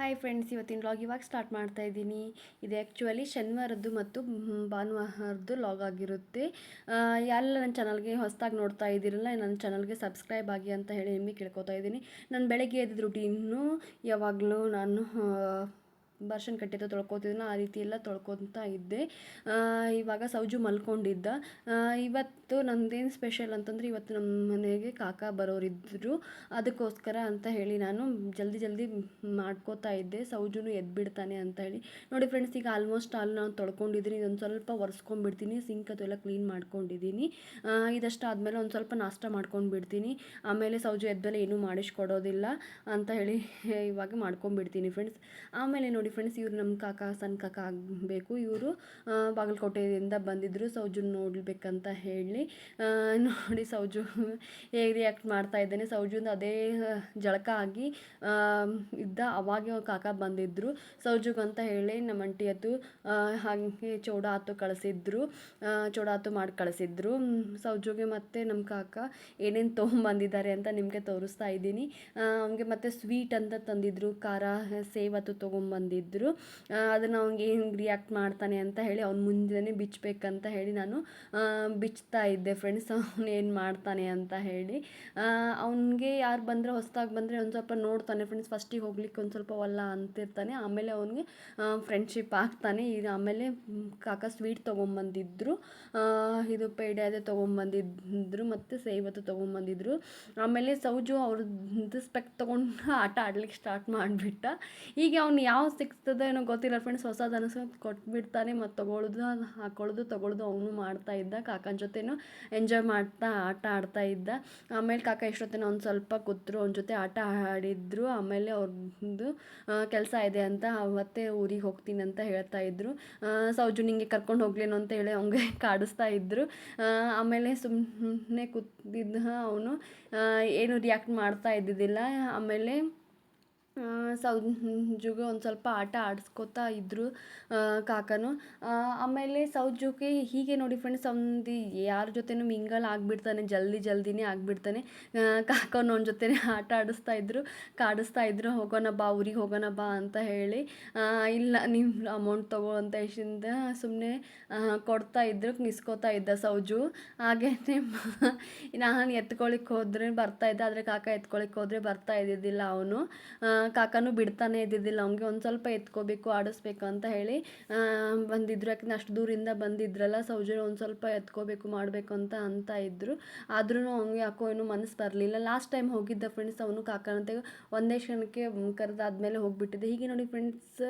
Hi friends ಇವತ್ತಿನ log ಇವಾಗ start ಮಾಡ್ತಾ ಇದ್ದೀನಿ. ಇದು ಆ್ಯಕ್ಚುಲಿ ಶನಿವಾರದ್ದು ಮತ್ತು ಭಾನುವಾರದ್ದು ಲಾಗ್ ಆಗಿರುತ್ತೆ. ಯಾರೆಲ್ಲ ನನ್ನ ಚಾನಲ್ಗೆ ಹೊಸದಾಗಿ ನೋಡ್ತಾ ಇದ್ದೀರಲ್ಲ, ನನ್ನ ಚಾನಲ್ಗೆ ಸಬ್ಸ್ಕ್ರೈಬ್ ಆಗಿ ಅಂತ ಹೇಳಿ ನಿಮಗೆ ಕೇಳ್ಕೊತಾ ಇದ್ದೀನಿ. ನಾನು ಬೆಳಗ್ಗೆ ಎದ್ದ ರುಟೀನು ಯಾವಾಗಲೂ ನಾನು ಬರ್ಷನ್ ಕಟ್ಟಿದ್ದು ತೊಳ್ಕೊತಿದ್ನ, ಆ ರೀತಿ ಎಲ್ಲ ತೊಳ್ಕೊತಾ ಇದ್ದೆ. ಇವಾಗ ಸೌಜು ಮಲ್ಕೊಂಡಿದ್ದ. ಇವತ್ತು ನಂದೇನು ಸ್ಪೆಷಲ್ ಅಂತಂದರೆ ಇವತ್ತು ನಮ್ಮ ಮನೆಗೆ ಕಾಕ ಬರೋರಿದ್ದರು ಅದಕ್ಕೋಸ್ಕರ ಅಂತ ಹೇಳಿ ನಾನು ಜಲ್ದಿ ಜಲ್ದಿ ಮಾಡ್ಕೋತಾ ಇದ್ದೆ. ಸೌಜುನು ಎದ್ಬಿಡ್ತಾನೆ ಅಂತ ಹೇಳಿ. ನೋಡಿ ಫ್ರೆಂಡ್ಸ್ ಈಗ ಆಲ್ಮೋಸ್ಟ್ ಆಲ್ ನಾನು ತೊಳ್ಕೊಂಡಿದ್ದೀನಿ. ಇದೊಂದು ಸ್ವಲ್ಪ ಒರೆಸ್ಕೊಂಡ್ಬಿಡ್ತೀನಿ. ಸಿಂಕ್ ಅದೆಲ್ಲ ಕ್ಲೀನ್ ಮಾಡ್ಕೊಂಡಿದ್ದೀನಿ. ಇದಷ್ಟು ಆದಮೇಲೆ ಒಂದು ಸ್ವಲ್ಪ ನಾಷ್ಟ ಮಾಡ್ಕೊಂಡ್ಬಿಡ್ತೀನಿ. ಆಮೇಲೆ ಸೌಜು ಎದ್ಮೇಲೆ ಏನೂ ಮಾಡಿಸ್ಕೊಡೋದಿಲ್ಲ ಅಂತ ಹೇಳಿ, ಇವಾಗ ಮಾಡ್ಕೊಂಡ್ಬಿಡ್ತೀನಿ ಫ್ರೆಂಡ್ಸ್ ಆಮೇಲೆ ನೋಡಿ ಫ್ರೆಂಡ್ಸ್ ಇವರು ನಮ್ಮ ಕಾಕ ಸಣ್ಣ ಕಾಕ ಆಗಬೇಕು. ಇವರು ಬಾಗಲಕೋಟೆಯಿಂದ ಬಂದಿದ್ದರು ಸೌಜು ನೋಡಬೇಕಂತ ಹೇಳಿ ನೋಡಿ ಸೌಜು ಹೇಗೆ ರಿಯಾಕ್ಟ್ ಮಾಡ್ತಾ ಇದ್ದೇನೆ. ಸೌಜುಂದು ಅದೇ ಜಳಕ ಆಗಿ ಇದ್ದ ಅವಾಗೆ ಕಾಕ ಬಂದಿದ್ದರು ಸೌಜುಗಂತ ಹೇಳಿ, ನಮ್ಮ ಅಂಟಿ ಅದು ಹಾಗೆ ಚೌಡಾತು ಕಳಿಸಿದ್ರು. ಚೌಡಾತು ಮಾಡಿ ಕಳಿಸಿದ್ರು. ಸೌಜುಗೆ ಮತ್ತು ನಮ್ಮ ಕಾಕ ಏನೇನು ತೊಗೊಂಬಂದಿದ್ದಾರೆ ಅಂತ ನಿಮಗೆ ತೋರಿಸ್ತಾ ಇದ್ದೀನಿ. ಅವನಿಗೆ ಮತ್ತೆ ಸ್ವೀಟ್ ಅಂತ ತಂದಿದ್ರು. ಖಾರ ಸೇವತ್ತು ತೊಗೊಂಬಂದಿದ್ರು. ಅದನ್ನು ಅವ್ನಿಗೆ ಏನು ರಿಯಾಕ್ಟ್ ಮಾಡ್ತಾನೆ ಅಂತ ಹೇಳಿ ಅವ್ನು ಮುಂದೆನೇ ಬಿಚ್ಚಬೇಕಂತ ಹೇಳಿ ನಾನು ಬಿಚ್ತಾ ಇದ್ದೆ ಫ್ರೆಂಡ್ಸ್ ಅವ್ನು ಏನು ಮಾಡ್ತಾನೆ ಅಂತ ಹೇಳಿ. ಅವನಿಗೆ ಯಾರು ಬಂದರೆ ಹೊಸದಾಗಿ ಬಂದರೆ ಒಂದು ಸ್ವಲ್ಪ ನೋಡ್ತಾನೆ. ಫ್ರೆಂಡ್ಸ್ ಫಸ್ಟಿಗೆ ಹೋಗ್ಲಿಕ್ಕೆ ಒಂದು ಸ್ವಲ್ಪ ಒಲ್ಲ ಅಂತಿರ್ತಾನೆ. ಆಮೇಲೆ ಅವನಿಗೆ ಫ್ರೆಂಡ್ಶಿಪ್ ಆಗ್ತಾನೆ. ಇದು ಆಮೇಲೆ ಕಾಕ ಸ್ವೀಟ್ ತೊಗೊಂಬಂದಿದ್ರು. ಇದು ಪೇಡೆ ಅದೇ ತೊಗೊಂಬಂದಿದ್ರು, ಮತ್ತು ಸೇವತ್ತು ತೊಗೊಂಬಂದಿದ್ರು. ಆಮೇಲೆ ಸೌಜು ಅವ್ರದ್ದು ಸ್ಪೆಕ್ಟ್ ತೊಗೊಂಡು ಆಟ ಆಡ್ಲಿಕ್ಕೆ ಸ್ಟಾರ್ಟ್ ಮಾಡಿಬಿಟ್ಟ. ಈಗ ಅವ್ನು ಯಾವ ಸಿಗ್ತದೋ ಏನೋ ಗೊತ್ತಿಲ್ಲ. ಫ್ರೆಂಡ್ಸ್ ಹೊಸದು ಅನಿಸೋ ಕೊಟ್ಬಿಡ್ತಾನೆ, ಮತ್ತು ತೊಗೊಳ್ದು ಹಾಕೊಳ್ಳೋದು, ತೊಗೊಳ್ದು ಅವನು ಮಾಡ್ತಾ ಇದ್ದ. ಕಾಕನ ಜೊತೆನೂ ಎಂಜಾಯ್ ಮಾಡ್ತಾ, ಆಟ ಆಡ್ತಾ ಇದ್ದ. ಆಮೇಲೆ ಕಾಕ ಎಷ್ಟೊತ್ತಿನ ಒಂದು ಸ್ವಲ್ಪ ಕೂತ್ರು, ಅವನ ಜೊತೆ ಆಟ ಆಡಿದ್ರು. ಆಮೇಲೆ ಅವ್ರದ್ದು ಕೆಲಸ ಇದೆ ಅಂತ ಅವತ್ತೇ ಊರಿಗೆ ಹೋಗ್ತೀನಿ ಅಂತ ಹೇಳ್ತಾ ಇದ್ರು. ಸೌಜು ನಿಂಗೆ ಕರ್ಕೊಂಡು ಹೋಗ್ಲೇನು ಅಂತ ಹೇಳಿ ಅವ್ನಿಗೆ ಕಾಡಿಸ್ತಾ ಇದ್ರು. ಆಮೇಲೆ ಸುಮ್ಮನೆ ಕೂತಿದ್ದ ಅವನು. ಏನು ರಿಯಾಕ್ಟ್ ಮಾಡ್ತಾ ಇದ್ದಿದ್ದಿಲ್ಲ. ಆಮೇಲೆ ಸೌಜುಗೆ ಒಂದು ಸ್ವಲ್ಪ ಆಟ ಆಡಿಸ್ಕೋತಾ ಇದ್ದರು ಕಾಕನು. ಆಮೇಲೆ ಸೌಜುಗೆ ಹೀಗೆ ನೋಡಿ ಫ್ರೆಂಡ್ಸ್ ಅವ್ನು ಯಾರ ಜೊತೆನೂ ಮಿಂಗಲ್ ಆಗಿಬಿಡ್ತಾನೆ, ಜಲ್ದಿ ಜಲ್ದಿನೇ ಆಗಿಬಿಡ್ತಾನೆ. ಕಾಕನ ಅವನ ಜೊತೆ ಆಟ ಆಡಿಸ್ತಾ ಇದ್ದರು ಕಾಡಿಸ್ತಾ ಇದ್ದರು ಹೋಗೋಣ ಬಾ, ಊರಿಗೆ ಹೋಗೋಣ ಬಾ ಅಂತ ಹೇಳಿ. ಇಲ್ಲ ನಿಮ್ಮ ಅಮೌಂಟ್ ತಗೋ ಅಂತ ಇಷ್ಟಿಂದ ಸುಮ್ಮನೆ ಕೊಡ್ತಾ ಇದ್ದರು ನಿಸ್ಕೋತಾ ಇದ್ದ ಸೌಜು ಹಾಗೇ ನಾನು ಎತ್ಕೊಳಿಕ್ಕೆ ಹೋದ್ರೆ ಬರ್ತಾ ಇದ್ದೆ, ಆದರೆ ಕಾಕ ಎತ್ಕೊಳಿಕ್ಕೆ ಹೋದರೆ ಬರ್ತಾ ಇದ್ದಿದ್ದಿಲ್ಲ ಅವನು. ಕಾಕನೂ ಬಿಡ್ತಾನೆ ಇದ್ದಿದ್ದಿಲ್ಲ, ಅವ್ನಿಗೆ ಒಂದು ಸ್ವಲ್ಪ ಎತ್ಕೋಬೇಕು, ಆಡಿಸ್ಬೇಕು ಅಂತ ಹೇಳಿ ಬಂದಿದ್ರು. ಯಾಕಂದ್ರೆ ಅಷ್ಟು ದೂರಿಂದ ಬಂದಿದ್ರಲ್ಲ ಸೌಜರಿ ಒಂದು ಸ್ವಲ್ಪ ಎತ್ಕೋಬೇಕು, ಮಾಡಬೇಕು ಅಂತ ಅಂತ ಇದ್ದರು ಆದ್ರೂ ಅವ್ನಿಗೆ ಯಾಕೋ ಏನೂ ಮನಸ್ಸು ಬರಲಿಲ್ಲ. ಲಾಸ್ಟ್ ಟೈಮ್ ಹೋಗಿದ್ದ ಫ್ರೆಂಡ್ಸ್ ಅವನು ಕಾಕನಂತೆ ಒಂದೇ ಕ್ಷಣಕ್ಕೆ ಕರೆದಾದ್ಮೇಲೆ ಹೋಗ್ಬಿಟ್ಟಿದ್ದೆ. ಹೀಗೆ ನೋಡಿ ಫ್ರೆಂಡ್ಸ್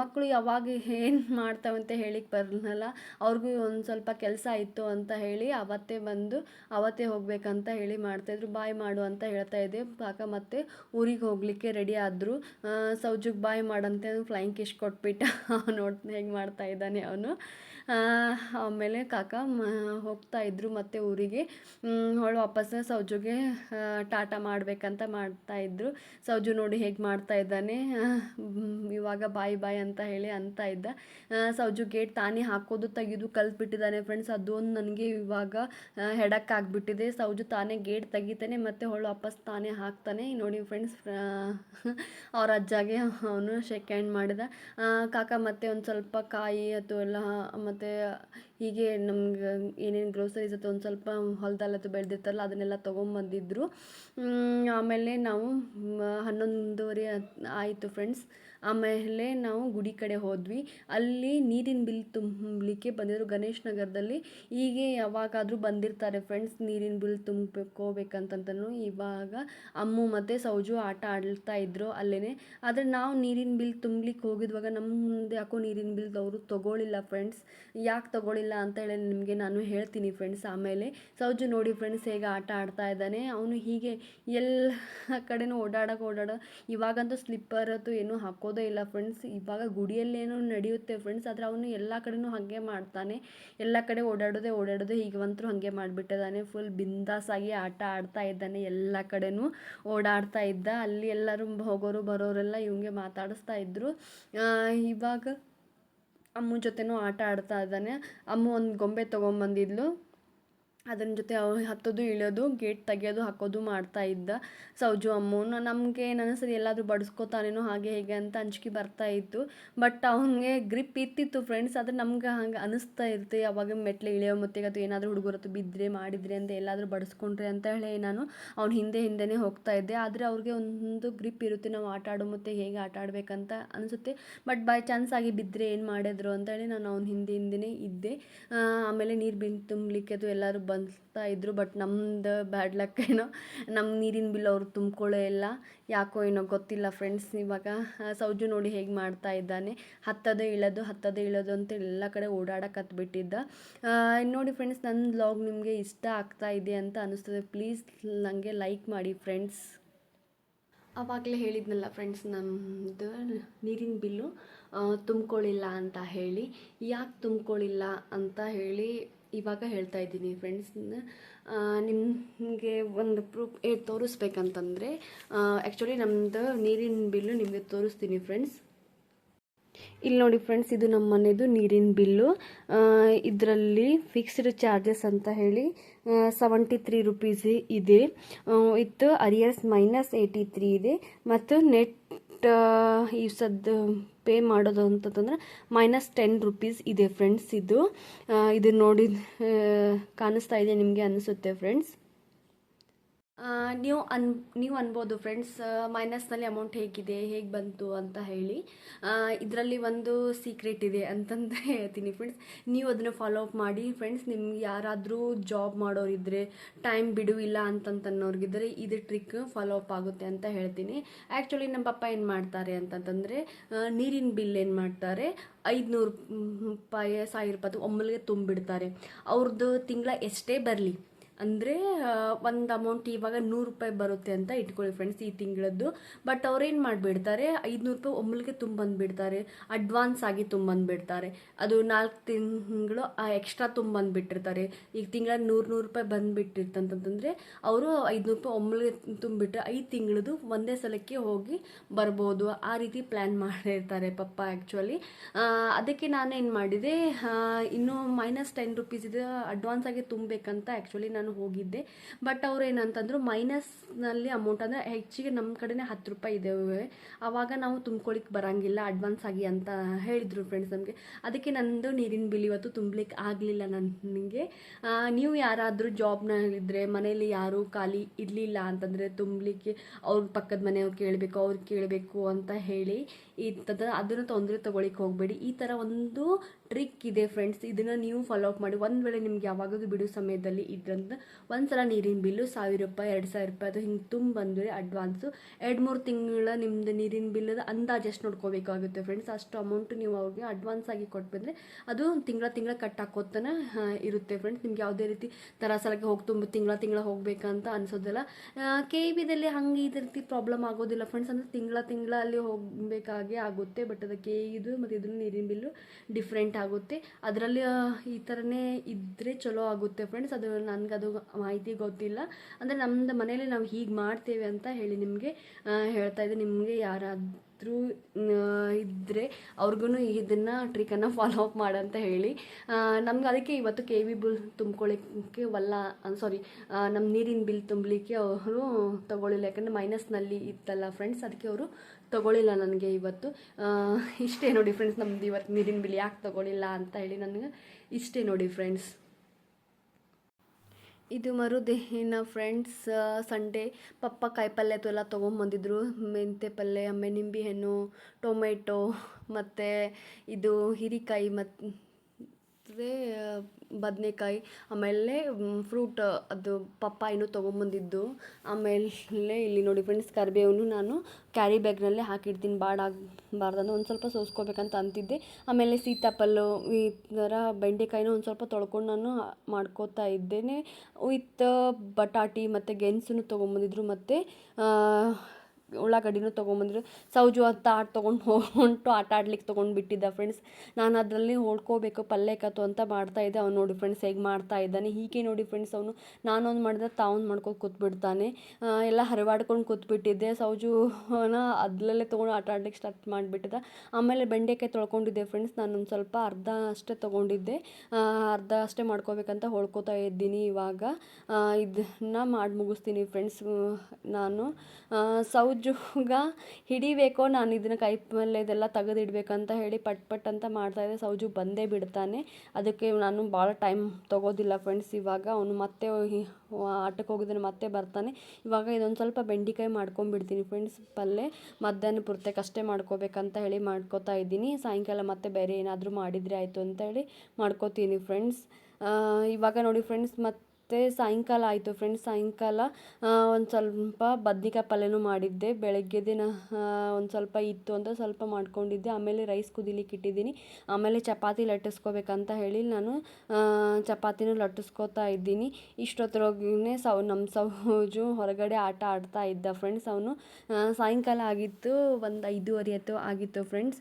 ಮಕ್ಕಳು ಯಾವಾಗ ಏನು ಮಾಡ್ತಾವೆ ಅಂತ ಹೇಳಿಕ್ಕೆ ಬರಲಿಲ್ಲ. ಅವ್ರಿಗೂ ಒಂದು ಸ್ವಲ್ಪ ಕೆಲಸ ಇತ್ತು ಅಂತ ಹೇಳಿ ಅವತ್ತೇ ಬಂದು, ಅವತ್ತೇ ಹೋಗ್ಬೇಕಂತ ಹೇಳಿ ಮಾಡ್ತಾಯಿದ್ರು ಬಾಯ್ ಮಾಡು ಅಂತ ಹೇಳ್ತಾ ಇದ್ದೆ. ಕಾಕ ಮತ್ತೆ ಊರಿಗೆ ಹೋಗಲಿಕ್ಕೆ ರೆಡಿ ಆದರು ಸೌಜುಗ್ ಬಾಯ್ ಮಾಡಂತೆ ಫ್ಲೈಯಿಂಗ್ ಕಿಶ್ ಕೊಟ್ಬಿಟ್ಟು ನೋಡ್ತಾನೆ ಹೇಗೆ ಮಾಡ್ತಾ ಇದ್ದಾನೆ ಅವನು. ಆಮೇಲೆ ಕಾಕ ಹೋಗ್ತಾ ಇದ್ರು ಮತ್ತೆ ಊರಿಗೆ. ಅವಳು ವಾಪಸ್ ಸೌಜುಗೆ ಟಾಟಾ ಮಾಡಬೇಕಂತ ಮಾಡ್ತಾ ಇದ್ರು. ಸೌಜು ನೋಡಿ ಹೇಗೆ ಮಾಡ್ತಾ ಇದ್ದಾನೆ. ಇವಾಗ ಬಾಯ್ ಬಾಯ್ ಅಂತ ಹೇಳಿ ಅಂತ ಇದ್ದ. ಸೌಜು ಗೇಟ್ ತಾನೇ ಹಾಕೋದು ತೆಗೆದು ಕಲ್ತ್ಬಿಟ್ಟಿದ್ದಾನೆ ಫ್ರೆಂಡ್ಸ್ ಅದೊಂದು ನನಗೆ ಇವಾಗ ಹೆಡಕ್ಕಾಗ್ಬಿಟ್ಟಿದೆ ಸೌಜು ತಾನೇ ಗೇಟ್ ತೆಗಿತಾನೆ ಮತ್ತು ಹೊಳು ವಾಪಸ್ ತಾನೇ ಹಾಕ್ತಾನೆ. ನೋಡಿ ಫ್ರೆಂಡ್ಸ್ ಅವ್ರ ಅಜ್ಜಾಗೆ ಅವನು ಶೇಕ್ ಹ್ಯಾಂಡ್ ಮಾಡಿದ ಕಾಕ ಮತ್ತೆ ಒಂದು ಸ್ವಲ್ಪ ಕಾಯಿ ಅಥವಾ ಎಲ್ಲ ಮತ್ತು ಹೀಗೆ ನಮ್ಗೆ ಏನೇನು ಗ್ರೋಸರೀಸ್ ಅಥವಾ ಒಂದು ಸ್ವಲ್ಪ ಹೊಲದಲ್ಲತ್ತು ಬೆಳೆದಿರ್ತಾರಲ್ಲ, ಅದನ್ನೆಲ್ಲ ತೊಗೊಂಬಂದಿದ್ರು. ಆಮೇಲೆ ನಾವು ಹನ್ನೊಂದುವರೆ ಆಯಿತು ಫ್ರೆಂಡ್ಸ್ ಆಮೇಲೆ ನಾವು ಗುಡಿ ಕಡೆ ಹೋದ್ವಿ. ಅಲ್ಲಿ ನೀರಿನ ಬಿಲ್ ತುಂಬಲಿಕ್ಕೆ ಬಂದಿದ್ರು. ಗಣೇಶ್ ನಗರದಲ್ಲಿ ಹೀಗೆ ಯಾವಾಗಾದರೂ ಬಂದಿರ್ತಾರೆ ಫ್ರೆಂಡ್ಸ್ ನೀರಿನ ಬಿಲ್ ತುಂಬ್ಕೋಬೇಕಂತಂತನೂ ಇವಾಗ ಅಮ್ಮು ಮತ್ತು ಸೌಜು ಆಟ ಆಡ್ತಾ ಇದ್ರು ಅಲ್ಲೇ ಆದರೆ ನಾವು ನೀರಿನ ಬಿಲ್ ತುಂಬ್ಲಿಕ್ಕೆ ಹೋಗಿದ್ವಾಗ ನಮ್ಮ ಮುಂದೆ ಯಾಕೋ ನೀರಿನ ಬಿಲ್ ಅವರು ತೊಗೊಳಿಲ್ಲ ಫ್ರೆಂಡ್ಸ್ ಯಾಕೆ ತೊಗೊಳಿಲ್ಲ ಅಂತ ಹೇಳಿ ನಿಮಗೆ ನಾನು ಹೇಳ್ತೀನಿ ಫ್ರೆಂಡ್ಸ್ ಆಮೇಲೆ ಸೌಜು ನೋಡಿ ಫ್ರೆಂಡ್ಸ್ ಹೇಗೆ ಆಟ ಆಡ್ತಾ ಇದ್ದಾನೆ. ಅವನು ಹೀಗೆ ಎಲ್ಲ ಕಡೆನೂ ಓಡಾಡೋಕೆ ಓಡಾಡೋ. ಇವಾಗಂತೂ ಸ್ಲಿಪ್ಪರ್ ಅಥವಾ ಏನೂ ಹಾಕೋದೇ ಇಲ್ಲ ಫ್ರೆಂಡ್ಸ್ ಇವಾಗ ಗುಡಿಯಲ್ಲೇನೋ ನಡೆಯುತ್ತೆ ಫ್ರೆಂಡ್ಸ್ ಆದರೆ ಅವನು ಎಲ್ಲ ಕಡೆನೂ ಹಾಗೆ ಮಾಡ್ತಾನೆ. ಎಲ್ಲ ಕಡೆ ಓಡಾಡೋದೇ ಓಡಾಡೋದೇ ಈಗವಂತೂ ಹಾಗೆ ಮಾಡಿಬಿಟ್ಟಿದ್ದಾನೆ. ಫುಲ್ ಬಿಂದಾಸಾಗಿ ಆಟ ಆಡ್ತಾ ಇದ್ದಾನೆ ಎಲ್ಲ ಕಡೆನೂ. ಓಡಾಡ್ತಾ ಇದ್ದ. ಅಲ್ಲಿ ಎಲ್ಲರೂ ಹೋಗೋರು, ಬರೋರೆಲ್ಲ ಇವಂಗೆ ಮಾತಾಡಿಸ್ತಾ ಇದ್ದರು ಇವಾಗ ಅಮ್ಮ ಜೊತೆನೂ ಆಟ ಆಡ್ತಾ ಇದ್ದಾನೆ. ಅಮ್ಮ ಒಂದು ಗೊಂಬೆ ತೊಗೊಂಬಂದಿದ್ಲು. ಅದನ್ನ ಜೊತೆ ಅವ್ರು ಹತ್ತೋದು ಇಳಿಯೋದು ಗೇಟ್ ತೆಗೆಯೋದು, ಹಾಕೋದು ಮಾಡ್ತಾ ಇದ್ದ ಸೌಜು ಅಮ್ಮನ ನಮಗೆ ನನಸರಿ ಎಲ್ಲಾದರೂ ಬಡಿಸ್ಕೋತಾನೇನೋ ಹಾಗೆ ಹೀಗೆ ಅಂತ ಅಂಜಿಕೆ ಬರ್ತಾ ಇತ್ತು. ಬಟ್ ಅವನಿಗೆ ಗ್ರಿಪ್ ಇತ್ತಿತ್ತು ಫ್ರೆಂಡ್ಸ್. ಆದರೆ ನಮ್ಗೆ ಹಂಗೆ ಅನಿಸ್ತಾ ಇರುತ್ತೆ. ಯಾವಾಗ ಮೆಟ್ಲು ಇಳಿಯೋ ಮತ್ತೆ ಅದು ಏನಾದರೂ ಹುಡುಗರತ್ತು ಬಿದ್ದರೆ ಮಾಡಿದರೆ ಅಂತ ಎಲ್ಲಾದರೂ ಬಡಿಸ್ಕೊಂಡ್ರೆ ಅಂತ ಹೇಳಿ ನಾನು ಅವ್ನ ಹಿಂದೆ ಹಿಂದೆನೇ ಹೋಗ್ತಾ ಇದ್ದೆ. ಆದರೆ ಅವ್ರಿಗೆ ಒಂದು ಗ್ರಿಪ್ ಇರುತ್ತೆ, ನಾವು ಆಟ ಆಡೋ ಮತ್ತೆ ಹೇಗೆ ಆಟ ಆಡಬೇಕಂತ ಅನಿಸುತ್ತೆ. ಬಟ್ ಬೈ ಚಾನ್ಸ್ ಆಗಿ ಬಿದ್ದರೆ ಏನು ಮಾಡಿದ್ರು ಅಂತೇಳಿ ನಾನು ಅವ್ನ ಹಿಂದೆ ಹಿಂದೆನೇ ಇದ್ದೆ. ಆಮೇಲೆ ನೀರು ಬಿನ್ ತುಂಬಲಿಕ್ಕೆ ಅದು ಎಲ್ಲರೂ ಬಂತಾ ಇದ್ದರು ಬಟ್ ನಮ್ದು ಬ್ಯಾಡ್ ಲಕ್ ಏನೋ ನಮ್ಮ ನೀರಿನ ಬಿಲ್ ಅವ್ರು ತುಂಬ್ಕೊಳ್ಳೇ ಇಲ್ಲ. ಯಾಕೋ ಏನೋ ಗೊತ್ತಿಲ್ಲ ಫ್ರೆಂಡ್ಸ್ ಇವಾಗ. ಸೌಜು ನೋಡಿ ಹೇಗೆ ಮಾಡ್ತಾ ಇದ್ದಾನೆ. ಹತ್ತದೇ ಇಳೋದು ಹತ್ತದೇ ಇಳೋದು ಅಂತ ಎಲ್ಲ ಕಡೆ ಓಡಾಡಕ್ಕೆ ಹತ್ಬಿಟ್ಟಿದ್ದ. ನೋಡಿ ಫ್ರೆಂಡ್ಸ್ ನನ್ನ ಬ್ಲಾಗ್ ನಿಮಗೆ ಇಷ್ಟ ಆಗ್ತಾ ಇದೆ ಅಂತ ಅನಿಸ್ತದೆ. ಪ್ಲೀಸ್ ನನಗೆ ಲೈಕ್ ಮಾಡಿ ಫ್ರೆಂಡ್ಸ್ ಆವಾಗಲೇ ಹೇಳಿದ್ನಲ್ಲ ಫ್ರೆಂಡ್ಸ್ ನಮ್ಮದು ನೀರಿನ ಬಿಲ್ಲು ತುಂಬ್ಕೊಳ್ಳಿಲ್ಲ ಅಂತ ಹೇಳಿ. ಯಾಕೆ ತುಂಬ್ಕೊಳ್ಳಿಲ್ಲ ಅಂತ ಹೇಳಿ ಇವಾಗ ಹೇಳ್ತಾ ಇದ್ದೀನಿ ಫ್ರೆಂಡ್ಸ್ ನಿಮಗೆ ಒಂದು ಪ್ರೂಫ್ ಏ, ತೋರಿಸ್ಬೇಕಂತಂದರೆ ಆ್ಯಕ್ಚುಲಿ ನಮ್ಮದು ನೀರಿನ ಬಿಲ್ಲು ನಿಮಗೆ ತೋರಿಸ್ತೀನಿ ಫ್ರೆಂಡ್ಸ್ ಇಲ್ಲಿ ನೋಡಿ ಫ್ರೆಂಡ್ಸ್ ಇದು ನಮ್ಮ ಮನೆಯದು ನೀರಿನ ಬಿಲ್ಲು. ಇದರಲ್ಲಿ ಫಿಕ್ಸ್ಡ್ ಚಾರ್ಜಸ್ ಅಂತ ಹೇಳಿ ಸೆವೆಂಟಿ ತ್ರೀ ರುಪೀಸ್ ಇದೆ. ಇತ್ತು ಅರಿಯರ್ಸ್ ಮೈನಸ್ ಏಯ್ಟಿ ತ್ರೀ ಇದೆ. ಮತ್ತು ನೆಟ್ ಈ ಸದ್ದು ಪೇ ಮಾಡೋದು ಅಂತಂದ್ರೆ ಮೈನಸ್ ಟೆನ್ ರುಪೀಸ್ ಇದೆ ಫ್ರೆಂಡ್ಸ್ ಇದು. ಇದನ್ನ ಇದು ನೋಡಿ ಕಾಣಿಸ್ತಾ ಇದೆ ನಿಮಗೆ ಅನಿಸುತ್ತೆ ಫ್ರೆಂಡ್ಸ್ ನೀವು ಅನ್, ನೀವು ಅನ್ಬೋದು ಫ್ರೆಂಡ್ಸ್ ಮೈನಸ್ನಲ್ಲಿ ಅಮೌಂಟ್ ಹೇಗಿದೆ, ಹೇಗೆ ಬಂತು ಅಂತ ಹೇಳಿ. ಇದರಲ್ಲಿ ಒಂದು ಸೀಕ್ರೆಟ್ ಇದೆ ಅಂತಂದು ಹೇಳ್ತೀನಿ ಫ್ರೆಂಡ್ಸ್ ನೀವು ಅದನ್ನು ಫಾಲೋ ಅಪ್ ಮಾಡಿ ಫ್ರೆಂಡ್ಸ್ ನಿಮ್ಗೆ ಯಾರಾದರೂ ಜಾಬ್ ಮಾಡೋರಿದ್ದರೆ ಟೈಮ್ ಬಿಡುವಿಲ್ಲ ಅಂತಂತನ್ನೋರ್ಗಿದ್ರೆ ಇದು ಟ್ರಿಕ್ ಫಾಲೋ ಅಪ್ ಆಗುತ್ತೆ ಅಂತ ಹೇಳ್ತೀನಿ. ಆ್ಯಕ್ಚುಲಿ ನಮ್ಮ ಪಪ್ಪ ಏನು ಮಾಡ್ತಾರೆ ಅಂತಂತಂದರೆ ನೀರಿನ ಬಿಲ್ ಏನು ಮಾಡ್ತಾರೆ, ಐದುನೂರು ರೂಪಾಯಿ, ಸಾವಿರ ರೂಪಾಯಿ ಒಮ್ಮೆಲೆ ತುಂಬಿಡ್ತಾರೆ. ಅವ್ರದ್ದು ತಿಂಗಳ ಎಷ್ಟೇ ಬರಲಿ. ಅಂದರೆ ಒಂದು ಅಮೌಂಟ್ ಇವಾಗ ನೂರು ರೂಪಾಯಿ ಬರುತ್ತೆ ಅಂತ ಇಟ್ಕೊಳ್ಳಿ ಫ್ರೆಂಡ್ಸ್ ಈ ತಿಂಗಳದ್ದು. ಬಟ್ ಅವ್ರೇನು ಮಾಡಿಬಿಡ್ತಾರೆ, ಐದುನೂರು ರೂಪಾಯಿ ಒಮ್ಮಲಿಗೆ ತುಂಬಂದುಬಿಡ್ತಾರೆ ಅಡ್ವಾನ್ಸ್ ಆಗಿ ತುಂಬಂದುಬಿಡ್ತಾರೆ. ಅದು ನಾಲ್ಕು ತಿಂಗಳು ಎಕ್ಸ್ಟ್ರಾ ತುಂಬಂದುಬಿಟ್ಟಿರ್ತಾರೆ. ಈಗ ತಿಂಗಳ ನೂರು ನೂರು ರೂಪಾಯಿ ಬಂದುಬಿಟ್ಟಿರ್ತಂತಂತಂದರೆ ಅವರು ಐದುನೂರು ರೂಪಾಯಿ ಒಮ್ಮಲಿಗೆ ತುಂಬಿಟ್ಟು ಐದು ತಿಂಗಳದು ಒಂದೇ ಸಲಕ್ಕೆ ಹೋಗಿ ಬರ್ಬೋದು. ಆ ರೀತಿ ಪ್ಲ್ಯಾನ್ ಮಾಡಿರ್ತಾರೆ ಪಪ್ಪ ಆ್ಯಕ್ಚುಲಿ ಅದಕ್ಕೆ ನಾನೇನು ಮಾಡಿದೆ ಇನ್ನೂ ಮೈನಸ್ ಟೆನ್ ರುಪೀಸ್ ಇದೆ ಅಡ್ವಾನ್ಸ್ ಆಗಿ ತುಂಬಬೇಕಂತ ಆ್ಯಕ್ಚುಲಿ ನಾನು ಹೋಗಿದ್ದೆ. ಬಟ್ ಅವ್ರು ಏನಂತಂದ್ರು ಮೈನಸ್ನಲ್ಲಿ ಅಮೌಂಟ್ ಅಂದರೆ ಹೆಚ್ಚಿಗೆ ನಮ್ಮ ಕಡೆನೇ ಹತ್ತು ರೂಪಾಯಿ ಇದ್ದಾವೆ ಆವಾಗ ನಾವು ತುಂಬ್ಕೊಳಿಕ್ಕೆ ಬರಂಗಿಲ್ಲ ಅಡ್ವಾನ್ಸ್ ಆಗಿ ಅಂತ ಹೇಳಿದರು ಫ್ರೆಂಡ್ಸ್ ನಮಗೆ. ಅದಕ್ಕೆ ನಂದು ನೀರಿನ ಬಿಲ್ ಇವತ್ತು ತುಂಬಲಿಕ್ಕೆ ಆಗಲಿಲ್ಲ ನನಗೆ. ನೀವು ಯಾರಾದರೂ ಜಾಬ್ನಲ್ಲಿದ್ದರೆ ಮನೇಲಿ ಯಾರೂ ಖಾಲಿ ಇರಲಿಲ್ಲ ಅಂತಂದರೆ ತುಂಬಲಿಕ್ಕೆ ಅವ್ರ ಪಕ್ಕದ ಮನೆಯವ್ರು ಕೇಳಬೇಕು, ಅವ್ರು ಕೇಳಬೇಕು ಅಂತ ಹೇಳಿ, ಈ ಥರ ಅದನ್ನು ತೊಂದರೆ ತೊಗೊಳಿಕ್ಕೆ ಹೋಗಬೇಡಿ. ಈ ಥರ ಒಂದು ಟ್ರಿಕ್ ಇದೆ ಫ್ರೆಂಡ್ಸ್ ಇದನ್ನು ನೀವು ಫಾಲೋ ಅಪ್ ಮಾಡಿ. ಒಂದು ವೇಳೆ ನಿಮ್ಗೆ ಯಾವಾಗಲೂ ಬಿಡು ಸಮಯದಲ್ಲಿ ಇದ್ರಂತ, ಒಂದ್ಸಲ ನೀರಿನ ಬಿಲ್ಲು ಸಾವಿರ ರೂಪಾಯಿ, ಎರಡು ಸಾವಿರ ರೂಪಾಯಿ ಅದು ಹಿಂಗೆ ತುಂಬ ಬಂದ್ರೆ ಅಡ್ವಾನ್ಸು ಎರಡು ಮೂರು ತಿಂಗಳ ನಿಮ್ದು ನೀರಿನ ಬಿಲ್ ಅಂದಾಜು ಎಷ್ಟು ನೋಡ್ಕೋಬೇಕಾಗುತ್ತೆ ಫ್ರೆಂಡ್ಸ್ ಅಷ್ಟು ಅಮೌಂಟ್ ನೀವು ಅವ್ರಿಗೆ ಅಡ್ವಾನ್ಸ್ ಆಗಿ ಕೊಟ್ಬಂದ್ರೆ ಅದು ತಿಂಗಳ ತಿಂಗಳ ಕಟ್ ಹಾಕೋತನ ಇರುತ್ತೆ ಫ್ರೆಂಡ್ಸ್ ನಿಮ್ಗೆ ಯಾವುದೇ ರೀತಿ ತರಾಸಲಕ್ಕೆ ಹೋಗಿ ತುಂಬ ತಿಂಗಳ ತಿಂಗಳ ಹೋಗ್ಬೇಕಂತ ಅನ್ಸೋದಿಲ್ಲ. ಕೆ ಬಿದಲ್ಲಿ ಹಂಗೆ ಇದೇ ರೀತಿ ಪ್ರಾಬ್ಲಮ್ ಆಗೋದಿಲ್ಲ ಫ್ರೆಂಡ್ಸ್ ಅಂದರೆ ತಿಂಗಳ ತಿಂಗಳ ಅಲ್ಲಿ ಹೋಗಬೇಕಾಗೇ ಆಗುತ್ತೆ ಬಟ್ ಅದಕ್ಕೆ ಇದು ಮತ್ತು ಇದನ್ನು ನೀರಿನ ಬಿಲ್ಲು ಡಿಫ್ರೆಂಟ್ ಆಗುತ್ತೆ. ಅದರಲ್ಲಿ ಈ ಥರನೇ ಇದ್ದರೆ ಚಲೋ ಆಗುತ್ತೆ ಫ್ರೆಂಡ್ಸ್ ಅದು ನನಗೆ ಅದು ಮಾಹಿತಿ ಗೊತ್ತಿಲ್ಲ. ಅಂದರೆ ನಮ್ಮದು ಮನೇಲಿ ನಾವು ಹೀಗೆ ಮಾಡ್ತೇವೆ ಅಂತ ಹೇಳಿ ನಿಮಗೆ ಹೇಳ್ತಾ ಇದ್ದೆ. ನಿಮಗೆ ಯಾರಾದರೂ ಇದ್ದರೆ ಅವ್ರಿಗೂ ಇದನ್ನು ಟ್ರಿಕನ್ನು ಫಾಲೋ ಅಪ್ ಮಾಡಂತ ಹೇಳಿ. ನಮ್ಗೆ ಅದಕ್ಕೆ ಇವತ್ತು ಕೆ ವಿ ಬಿಲ್ ತುಂಬ್ಕೊಳ್ಳಿಕ್ಕೆ ವಲ್ಲ ಸಾರಿ ನಮ್ಮ ನೀರಿನ ಬಿಲ್ ತುಂಬಲಿಕ್ಕೆ ಅವರು ತಗೊಳ್ಳಿಲ್ಲ. ಯಾಕಂದರೆ ಮೈನಸ್ನಲ್ಲಿ ಇತ್ತಲ್ಲ ಫ್ರೆಂಡ್ಸ್ ಅದಕ್ಕೆ ಅವರು ತಗೊಳ್ಳಿಲ್ಲ ನನಗೆ ಇವತ್ತು. ಇಷ್ಟೇ ನೋಡಿ ಫ್ರೆಂಡ್ಸ್ ನಮ್ದು ಇವತ್ತು ನೀರಿನ ಬಿಲ್ ಯಾಕೆ ತಗೊಳ್ಳಿಲ್ಲ ಅಂತ ಹೇಳಿ ನನಗೆ ಇಷ್ಟೇ ನೋಡಿ ಫ್ರೆಂಡ್ಸ್ ಇದು ಮರುದೇಹಿನ ಫ್ರೆಂಡ್ಸ್ ಸಂಡೇ ಪಪ್ಪ ಕಾಯಿಪಲ್ಯ ಅದು ಎಲ್ಲ ತೊಗೊಂಬಂದಿದ್ರು. ಮೆಂತೆ ಪಲ್ಯ ಆಮೇಲೆ ನಿಂಬೆಹಣ್ಣು ಟೊಮೆಟೊ, ಮತ್ತು ಇದು ಹೀರಿಕಾಯಿ ಮತ್ತು ಬದನೆಕಾಯಿ, ಆಮೇಲೆ ಫ್ರೂಟ್ ಅದು ಪಪ್ಪಾಯಿನೂ ತೊಗೊಂಬಂದಿದ್ದು. ಆಮೇಲೆ ಇಲ್ಲಿ ನೋಡಿ ಫ್ರೆಂಡ್ಸ್ ಕರಿಬೇವನ್ನು ನಾನು ಕ್ಯಾರಿ ಬ್ಯಾಗ್ನಲ್ಲೇ ಹಾಕಿಡ್ತೀನಿ. ಅಂತ ಒಂದು ಸ್ವಲ್ಪ ಸೋಸ್ಕೋಬೇಕಂತ ಅಂತಿದ್ದೆ. ಆಮೇಲೆ ಸೀತಾಫಲ ಈ ಥರ ಬೆಂಡೆಕಾಯಿನೂ ಒಂದು ಸ್ವಲ್ಪ ತೊಳ್ಕೊಂಡು ನಾನು ಮಾಡ್ಕೋತಾ ಇದ್ದೇನೆ. ವಿತ್, ಬಟಾಟಿ ಮತ್ತು ಗೆಣಸನ್ನು ತೊಗೊಂಬಂದಿದ್ರು ಮತ್ತು ಉಳ್ಳಾಗಡ್ಡಿನೂ ತೊಗೊಂಬಂದ್ರು. ಸೌಜು ಅಂತ ಆಟ ತೊಗೊಂಡು ಹೊಂಟು ಆಟ ಆಡ್ಲಿಕ್ಕೆ ತೊಗೊಂಡು ಬಿಟ್ಟಿದ್ದ ಫ್ರೆಂಡ್ಸ್ ನಾನು ಅದರಲ್ಲಿ ಹೊಳ್ಕೋಬೇಕು ಪಲ್ಯ ಕತ್ತು ಅಂತ ಮಾಡ್ತಾ ಇದ್ದೆ. ಅವ್ನು ನೋಡಿ ಫ್ರೆಂಡ್ಸ್ ಹೇಗೆ ಮಾಡ್ತಾ ಇದ್ದಾನೆ. ಹೀಗೆ ನೋಡಿ ಫ್ರೆಂಡ್ಸ್ ಅವನು ನಾನೊಂದು ಮಾಡಿದ್ರೆ ತಾವೊಂದು ಮಾಡ್ಕೊಂಡು ಕೂತ್ಬಿಡ್ತಾನೆ. ಎಲ್ಲ ಹರಿವಾಡ್ಕೊಂಡು ಕೂತ್ಬಿಟ್ಟಿದ್ದೆ. ಸೌಜುನ ಅದರಲ್ಲೇ ತೊಗೊಂಡು ಆಟ ಆಡ್ಲಿಕ್ಕೆ ಸ್ಟಾರ್ಟ್ ಮಾಡಿಬಿಟ್ಟಿದ್ದ. ಆಮೇಲೆ ಬೆಂಡೆಕಾಯಿ ತೊಳ್ಕೊಂಡಿದ್ದೆ ಫ್ರೆಂಡ್ಸ್ ನಾನು ಒಂದು ಸ್ವಲ್ಪ ಅರ್ಧ ಅಷ್ಟೇ ತೊಗೊಂಡಿದ್ದೆ. ಅರ್ಧ ಅಷ್ಟೇ ಮಾಡ್ಕೋಬೇಕಂತ ಹೊಳ್ಕೊತಾ ಇದ್ದೀನಿ ಇವಾಗ. ಇದನ್ನು ಮಾಡಿ ಮುಗಿಸ್ತೀನಿ ಫ್ರೆಂಡ್ಸ್ ನಾನು. ಆ, ಸೌಜುಗ ಹಿಡಿಬೇಕೋ? ನಾನು ಇದನ್ನು ಕೈ ಮೇಲೆ ಇದೆಲ್ಲ ತೆಗೆದಿಡ್ಬೇಕಂತ ಹೇಳಿ ಪಟ್ ಪಟ್ ಅಂತ ಮಾಡ್ತಾಯಿದ್ದೆ ಸೌಜು ಬಂದೇ ಬಿಡ್ತಾನೆ. ಅದಕ್ಕೆ ನಾನು ಭಾಳ ಟೈಮ್ ತಗೋದಿಲ್ಲ ಫ್ರೆಂಡ್ಸ್. ಇವಾಗ ಅವನು ಮತ್ತೆ ಆಟಕ್ಕೆ ಹೋಗಿದ್ದಾನೆ, ಮತ್ತೆ ಬರ್ತಾನೆ. ಇವಾಗ ಇದೊಂದು ಸ್ವಲ್ಪ ಬೆಂಡೆಕಾಯಿ ಮಾಡ್ಕೊಂಡ್ಬಿಡ್ತೀನಿ ಫ್ರೆಂಡ್ಸ್. ಪಲ್ಯ ಮಧ್ಯಾಹ್ನ ಪೂರ್ತಕ್ಕೆ ಅಷ್ಟೇ ಮಾಡ್ಕೋಬೇಕಂತ ಹೇಳಿ ಮಾಡ್ಕೋತಾ ಇದ್ದೀನಿ. ಸಾಯಂಕಾಲ ಮತ್ತೆ ಬೇರೆ ಏನಾದರೂ ಮಾಡಿದರೆ ಆಯಿತು ಅಂತ ಹೇಳಿ ಮಾಡ್ಕೋತೀನಿ ಫ್ರೆಂಡ್ಸ್. ಇವಾಗ ನೋಡಿ ಫ್ರೆಂಡ್ಸ್ ಮತ್ತೆ ಸಾಯಂಕಾಲ ಆಯಿತು ಫ್ರೆಂಡ್ಸ್ ಸಾಯಂಕಾಲ ಒಂದು ಸ್ವಲ್ಪ ಬದ್ನಿಕಾಯಿ ಪಲ್ಯನೂ ಮಾಡಿದ್ದೆ. ಬೆಳಗ್ಗೆ ದಿನ ಒಂದು ಸ್ವಲ್ಪ ಇತ್ತು ಅಂತ ಸ್ವಲ್ಪ ಮಾಡ್ಕೊಂಡಿದ್ದೆ. ಆಮೇಲೆ ರೈಸ್ ಕುದಿಲಿಕ್ಕೆ ಇಟ್ಟಿದ್ದೀನಿ. ಆಮೇಲೆ ಚಪಾತಿ ಲಟ್ಟಿಸ್ಕೋಬೇಕಂತ ಹೇಳಿ ನಾನು ಚಪಾತಿನೂ ಲಟ್ಟಿಸ್ಕೋತಾ ಇದ್ದೀನಿ. ಇಷ್ಟೊತ್ತರೊಳಗೆ ಸೌ ನಮ್ಮ ಸೌಜು ಹೊರಗಡೆ ಆಟ ಆಡ್ತಾ ಇದ್ದ ಫ್ರೆಂಡ್ಸ್ ಅವನು. ಸಾಯಂಕಾಲ ಆಗಿತ್ತು, ಒಂದು ಐದೂವರೆ ಹತ್ತು ಆಗಿತ್ತು ಫ್ರೆಂಡ್ಸ್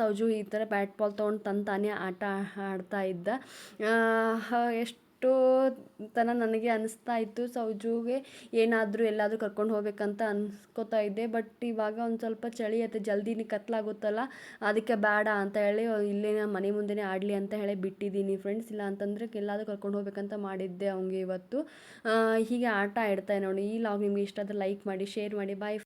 ಸೌಜು ಈ ಥರ ಬ್ಯಾಟ್ ಬಾಲ್ ತೊಗೊಂಡು ತಂತಾನೆ ಆಟ ಆಡ್ತಾ ಇದ್ದ. ಎಷ್ಟು ತನ ನನಗೆ ಅನ್ನಿಸ್ತಾ ಇತ್ತು. ಸೌಜುಗೆ ಏನಾದರೂ ಎಲ್ಲಾದರೂ ಕರ್ಕೊಂಡು ಹೋಗ್ಬೇಕಂತ ಅನ್ಸ್ಕೊತಾ ಇದ್ದೆ. ಬಟ್ ಇವಾಗ ಒಂದು ಸ್ವಲ್ಪ ಚಳಿ ಐತೆ ಜಲ್ದಿನೇ ಕತ್ಲಾಗುತ್ತಲ್ಲ, ಅದಕ್ಕೆ ಬೇಡ ಅಂತ ಹೇಳಿ ಇಲ್ಲೇ ಮನೆ ಮುಂದೆನೇ ಆಡಲಿ ಅಂತ ಹೇಳಿ ಬಿಟ್ಟಿದ್ದೀನಿ ಫ್ರೆಂಡ್ಸ್ ಇಲ್ಲ ಅಂತಂದರೆ ಎಲ್ಲಾದರೂ ಕರ್ಕೊಂಡು ಹೋಗ್ಬೇಕಂತ ಮಾಡಿದ್ದೆ ಅವಂಗೆ ಇವತ್ತು. ಹೀಗೆ ಆಟ ಆಡ್ತಾನೆ ನೋಡಿ. ಈ ಲಾಗ್ ನಿಮಗೆ ಇಷ್ಟ ಆದರೆ ಲೈಕ್ ಮಾಡಿ ಶೇರ್ ಮಾಡಿ. ಬಾಯ್